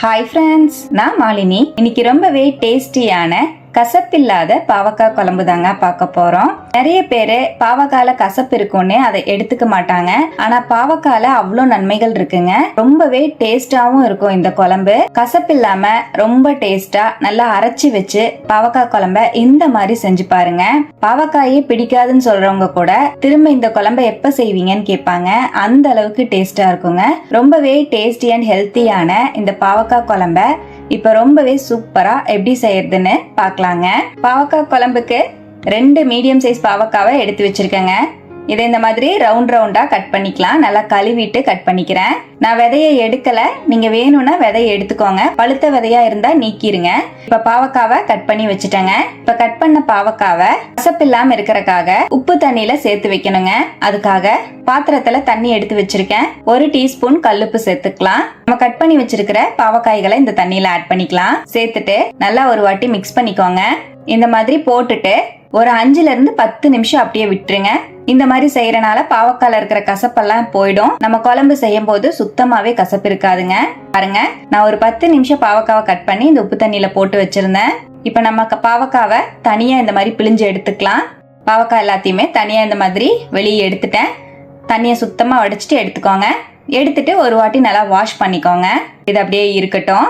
Hi friends நான் மாலினி. இன்னைக்கு ரொம்பவே டேஸ்டியான கசப்பில்லாத பாவக்காய் குழம்பு தாங்க பார்க்க போறோம். நிறைய பேர் பாவக்கால கசப்பு இருக்கும்னு அதை எடுத்துக்க மாட்டாங்க. ஆனா பாவக்கால அவ்வளோ நன்மைகள் இருக்குங்க. ரொம்பவே டேஸ்டாவும் இருக்கும் இந்த குழம்பு. கசப்பு இல்லாம ரொம்ப டேஸ்டா நல்லா அரைச்சி வச்சு பாவக்காய் குழம்ப இந்த மாதிரி செஞ்சு பாருங்க. பாவக்காயே பிடிக்காதுன்னு சொல்றவங்க கூட திரும்ப இந்த குழம்ப எப்ப செய்வீங்கன்னு கேட்பாங்க. அந்த அளவுக்கு டேஸ்டா இருக்குங்க. ரொம்பவே டேஸ்டி அண்ட் ஹெல்த்தியான இந்த பாவக்காய் குழம்ப இப்போ ரொம்பவே சூப்பரா எப்படி செய்யறதுன்னு பார்க்கலாங்க பாவக்காய் குழம்புக்கு ரெண்டு மீடியம் சைஸ் பாவக்காவை எடுத்து வச்சிருக்கேங்க. இதை இந்த மாதிரி ரவுண்ட் ரவுண்டா கட் பண்ணிக்கலாம். நல்லா கழுவிட்டு கட் பண்ணிக்கிறேன். நான் விதையை எடுக்கல. நீங்க வேணும்னா விதையை எடுத்துக்கோங்க. பழுத்த விதையா இருந்தா நீக்கிருங்க. இப்ப பாவக்காவை கட் பண்ணி வச்சுட்டேங்க. இப்ப கட் பண்ண பாவக்காவை கசப்பு இல்லாம இருக்கிறக்காக உப்பு தண்ணியில சேர்த்து வைக்கணுங்க. அதுக்காக பாத்திரத்துல தண்ணி எடுத்து வச்சிருக்கேன். ஒரு டீஸ்பூன் கல்லுப்பு சேர்த்துக்கலாம். நம்ம கட் பண்ணி வச்சிருக்கிற பாவக்காய்களை இந்த தண்ணியில ஆட் பண்ணிக்கலாம். சேர்த்துட்டு நல்லா ஒரு வாட்டி மிக்ஸ் பண்ணிக்கோங்க. இந்த மாதிரி போட்டுட்டு ஒரு அஞ்சுல இருந்து பத்து நிமிஷம் அப்படியே விட்டுருங்க. இந்த மாதிரி செய்யறனால பாவக்கால இருக்கிற கசப்பெல்லாம் போயிடும். நம்ம குழம்பு செய்யும் போது சுத்தமாவே கசப்பு இருக்காதுங்க பாருங்க நான் ஒரு பத்து நிமிஷம் பாவக்காவை கட் பண்ணி இந்த உப்பு தண்ணியில போட்டு வச்சிருந்தேன். இப்ப நம்ம பாவக்காவை தனியா இந்த மாதிரி பிழிஞ்சு எடுத்துக்கலாம். பாவக்காய் எல்லாத்தையுமே தனியா இந்த மாதிரி வெளியே எடுத்துட்டேன். தண்ணியை சுத்தமா வடிச்சிட்டு எடுத்துக்கோங்க. எடுத்துட்டு ஒரு வாட்டி நல்லா வாஷ் பண்ணிக்கோங்க. இது அப்படியே இருக்கட்டும்.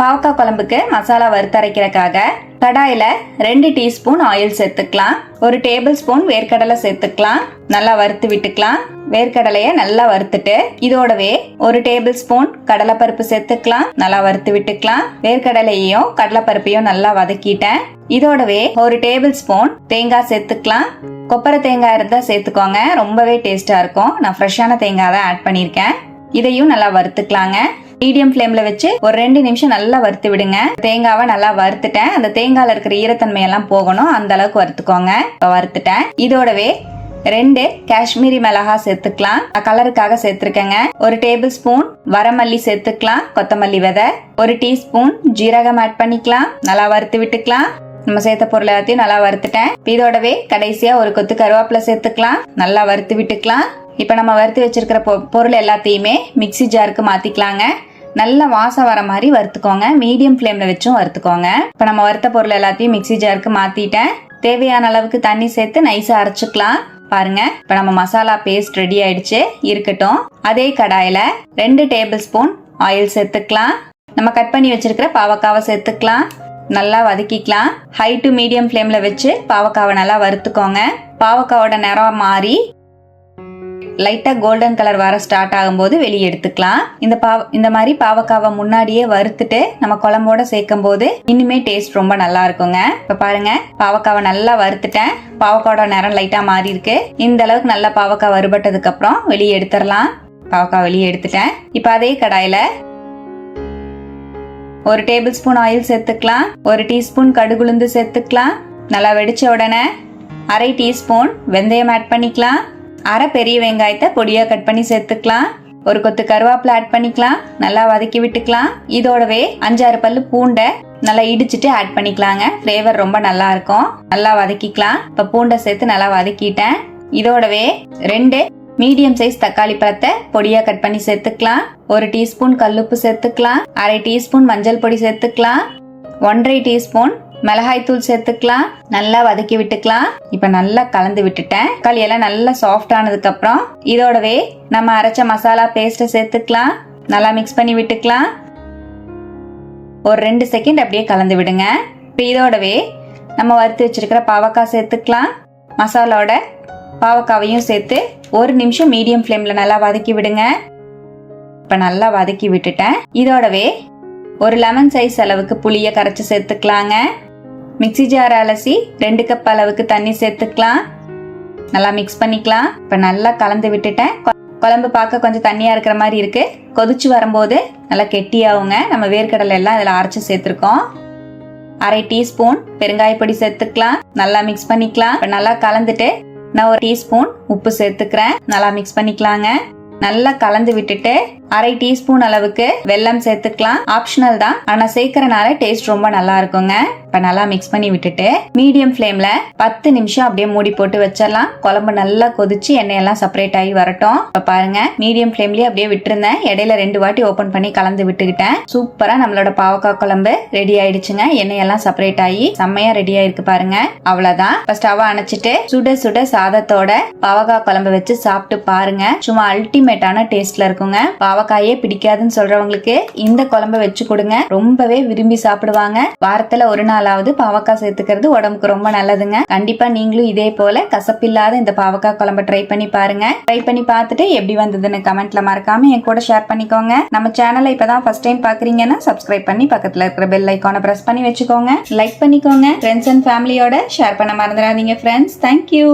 பாவக்காய் குழம்புக்கு மசாலா வறுத்தரைக்கிறக்காக கடாயில ரெண்டு டீஸ்பூன் ஆயில் சேர்த்துக்கலாம். ஒரு டேபிள் ஸ்பூன் வேர்க்கடலை சேர்த்துக்கலாம். நல்லா வறுத்து விட்டுக்கலாம். வேர்க்கடலைய நல்லா வறுத்துட்டு இதோடவே ஒரு டேபிள் ஸ்பூன் கடலைப்பருப்பு சேர்த்துக்கலாம். நல்லா வறுத்து விட்டுக்கலாம். வேர்க்கடலையையும் கடலைப்பருப்பையும் நல்லா வதக்கிட்டேன். இதோடவே ஒரு டேபிள் ஸ்பூன் தேங்காய் சேர்த்துக்கலாம். கொப்பரை தேங்காய் இருந்தா சேர்த்துக்கோங்க. ரொம்பவே டேஸ்டா இருக்கும். நான் ஃப்ரெஷ்ஷான தேங்காய் தான் ஆட் பண்ணியிருக்கேன். இதையும் நல்லா வறுத்துக்கலாங்க. மீடியம் ஃப்ளேம்ல வச்சு ஒரு ரெண்டு நிமிஷம் நல்லா வறுத்து விடுங்க. தேங்காவை நல்லா வறுத்துட்டேன். அந்த தேங்காயில இருக்கிற ஈரத்தன்மை எல்லாம் போகணும். அந்த அளவுக்கு வறுத்துக்கோங்க. இப்போ வறுத்துட்டேன். இதோடவே ரெண்டு காஷ்மீரி மிளகா சேர்த்துக்கலாம். கலருக்காக சேர்த்துருக்கேங்க. ஒரு டேபிள் ஸ்பூன் வரமல்லி சேர்த்துக்கலாம். கொத்தமல்லி விதை. ஒரு டீஸ்பூன் ஜீரகம் ஆட் பண்ணிக்கலாம். நல்லா வறுத்து விட்டுக்கலாம். நம்ம சேர்த்த பொருள் எல்லாத்தையும் நல்லா வறுத்துட்டேன். இதோடவே கடைசியா ஒரு கொத்து கருவேப்பிலை சேர்த்துக்கலாம். நல்லா வறுத்து விட்டுக்கலாம். இப்போ நம்ம வறுத்து வச்சுருக்கிற பொ- பொருள் எல்லாத்தையுமே மிக்ஸி ஜாருக்கு மாற்றிக்கலாங்க நல்ல வாசம் வர மாதிரி வறுத்துக்கோங்க. மீடியம் ஃப்ளேமில் வச்சும் வறுத்துக்கோங்க. இப்போ நம்ம வறுத்த பொருள் எல்லாத்தையும் மிக்ஸி ஜாருக்கு மாற்றிட்டேன் தேவையான அளவுக்கு தண்ணி சேர்த்து நைஸாக அரைச்சிக்கலாம். பாருங்க இப்போ நம்ம மசாலா பேஸ்ட் ரெடி ஆயிடுச்சு. இருக்கட்டும். அதே கடாயில் ரெண்டு டேபிள் ஸ்பூன் ஆயில் சேர்த்துக்கலாம். நம்ம கட் பண்ணி வச்சிருக்கிற பாவக்காவை சேர்த்துக்கலாம். நல்லா வதக்கிக்கலாம். ஹை டு மீடியம் ஃப்ளேம்ல வச்சு பாவக்காவை நல்லா வறுத்துக்கோங்க. பாவக்காவோட நிறம் மாறி லைட்டா கோல்டன் கலர் வர ஸ்டார்ட் ஆகும்போது வெளியே எடுத்துக்கலாம். இந்த பாவ இந்த மாதிரி பாவக்காவை முன்னாடியே வறுத்துட்டு நம்ம குழம்போட சேர்க்கும் போது இன்னுமே டேஸ்ட் ரொம்ப நல்லா இருக்குங்க. இப்ப பாருங்க பாவக்காவை நல்லா வறுத்துட்டேன். பாவக்காவோட நேரம் லைட்டா மாறி இருக்கு. இந்த அளவுக்கு நல்லா பாவக்காய் வறுபட்டதுக்கு அப்புறம் வெளியே எடுத்துடலாம். பாவக்காய் வெளியே எடுத்துட்டேன். இப்ப அதே கடாயில ஒரு டேபிள் ஸ்பூன் ஆயில் சேர்த்துக்கலாம். ஒரு டீஸ்பூன் கடுகுளுந்து சேர்த்துக்கலாம். நல்லா வெடிச்ச உடனே அரை டீஸ்பூன் வெந்தயம் ஆட் பண்ணிக்கலாம். அரை பெரிய வெங்காயத்தை பொடியாக கட் பண்ணி சேர்த்துக்கலாம். ஒரு கொத்து கருவேப்பிலை ஆட் பண்ணிக்கலாம். நல்லா வதக்கி விட்டுக்கலாம். இதோடவே அஞ்சாறு பல்லு பூண்டை நல்லா இடிச்சிட்டு ஆட் பண்ணிக்கலாங்க. ஃப்ளேவர் ரொம்ப நல்லா இருக்கும். நல்லா வதக்கிக்கலாம். இப்போ பூண்டை சேர்த்து நல்லா வதக்கிட்டேன். இதோடவே ரெண்டு மீடியம் சைஸ் தக்காளி பழத்தை பொடியா கட் பண்ணி சேர்த்துக்கலாம். ஒரு டீஸ்பூன் கல்லுப்பு சேர்த்துக்கலாம். அரை டீஸ்பூன் மஞ்சள் பொடி சேர்த்துக்கலாம். ஒன்றரை டீஸ்பூன் மிளகாய் தூள் சேர்த்துக்கலாம். நல்லா வதக்கி விட்டுக்கலாம். இப்ப நல்லா கலந்து விட்டுட்டேன். களி எல்லாம் நல்லா சாஃப்ட் ஆனதுக்கு அப்புறம் இதோடவே நம்ம அரைச்ச மசாலா பேஸ்ட்டை சேர்த்துக்கலாம். நல்லா மிக்ஸ் பண்ணி விட்டுக்கலாம். ஒரு ரெண்டு செகண்ட் அப்படியே கலந்து விடுங்க. இப்போ இதோடவே நம்ம வறுத்து வச்சிருக்கிற பாவக்காய் சேர்த்துக்கலாம். மசாலாவோட பாவக்காவையும் சேர்த்து ஒரு நிமிஷம் மீடியம் ஃப்ளேமில் நல்லா வதக்கி விடுங்க. இப்போ நல்லா வதக்கி விட்டுட்டேன். இதோடவே ஒரு லெமன் சைஸ் அளவுக்கு புளியை கரைச்சி சேர்த்துக்கலாங்க. மிக்ஸி ஜார் அலசி ரெண்டு கப் அளவுக்கு தண்ணி சேர்த்துக்கலாம். நல்லா மிக்ஸ் பண்ணிக்கலாம். இப்போ நல்லா கலந்து விட்டுட்டேன். குழம்பு பார்க்க கொஞ்சம் தண்ணியாக இருக்கிற மாதிரி இருக்குது கொதிச்சு வரும்போது நல்லா கெட்டியாகுங்க. நம்ம வேர்க்கடலை எல்லாம் இதில் அரைச்சி சேர்த்துருக்கோம். அரை டீஸ்பூன் பெருங்காயப்பொடி சேர்த்துக்கலாம். நல்லா மிக்ஸ் பண்ணிக்கலாம். இப்போ நல்லா கலந்துட்டு நான் ஒரு டீஸ்பூன் உப்பு சேர்த்துக்கிறேன். நல்லா மிக்ஸ் பண்ணிக்கலாங்க. நல்லா கலந்து விட்டுட்டு அரை டீஸ்பூன் அளவுக்கு வெல்லம் சேர்த்துக்கலாம். ஆப்ஷனல் தான். ஆனா சேர்க்கறனால டேஸ்ட் ரொம்ப நல்லா இருக்குங்க. இப்ப நல்லா மிக்ஸ் பண்ணி விட்டுட்டு மீடியம் ஃப்ளேம்ல பத்து நிமிஷம் அப்படியே மூடி போட்டு வச்சிடலாம். குழம்பு நல்லா கொதிச்சு எண்ணெயெல்லாம் செப்பரேட் ஆகி வரட்டும். இப்ப பாருங்க மீடியம் ஃப்ளேம்லயே அப்படியே விட்டுருந்தேன். இடையில ரெண்டு வாட்டி ஓபன் பண்ணி கலந்து விட்டுக்கிட்டேன். சூப்பரா நம்மளோட பாவக்காய் குழம்பு ரெடி ஆயிடுச்சுங்க. எண்ணெயெல்லாம் செப்பரேட் ஆகி செம்மையா ரெடி ஆயிருக்கு பாருங்க. அவ்வளவுதான். இப்ப ஸ்டவ் அணைச்சிட்டு சுட சுட சாதத்தோட பாவக்காய் குழம்பு வச்சு சாப்பிட்டு பாருங்க. சும்மா அல்டிமேட்டான டேஸ்ட்ல இருக்குங்க. பாவக்காயே பிடிக்காதுன்னு சொல்றவங்களுக்கு இந்த குழம்ப வச்சு கொடுங்க. ரொம்பவே விரும்பி சாப்பிடுவாங்க. வாரத்துல ஒரு நாளாவது பாவக்காய் சேர்த்துக்கிறது உடம்புக்கு ரொம்ப நல்லதுங்க. கண்டிப்பா நீங்களும் இதே போல கசப்பில்லாத இந்த பாவக்காய் குழம்ப ட்ரை பண்ணி பாருங்க. ட்ரை பண்ணி பார்த்துட்டு எப்படி வந்ததுன்னு கமெண்ட்ல மறக்காம என் கூட ஷேர் பண்ணிக்கோங்க. நம்ம சேனலை இப்பதான் ஃபர்ஸ்ட் டைம் பாக்குறீங்கன்னா சப்ஸ்கிரைப் பண்ணி பக்கத்துல இருக்கிற பெல் ஐக்கான பிரஸ் பண்ணி வச்சுக்கோங்க. லைக் பண்ணிக்கோங்க. ஃப்ரெண்ட்ஸ் அண்ட் ஃபேமிலியோட ஷேர் பண்ண மறந்துடாதீங்க ஃப்ரெண்ட்ஸ் தேங்க்யூ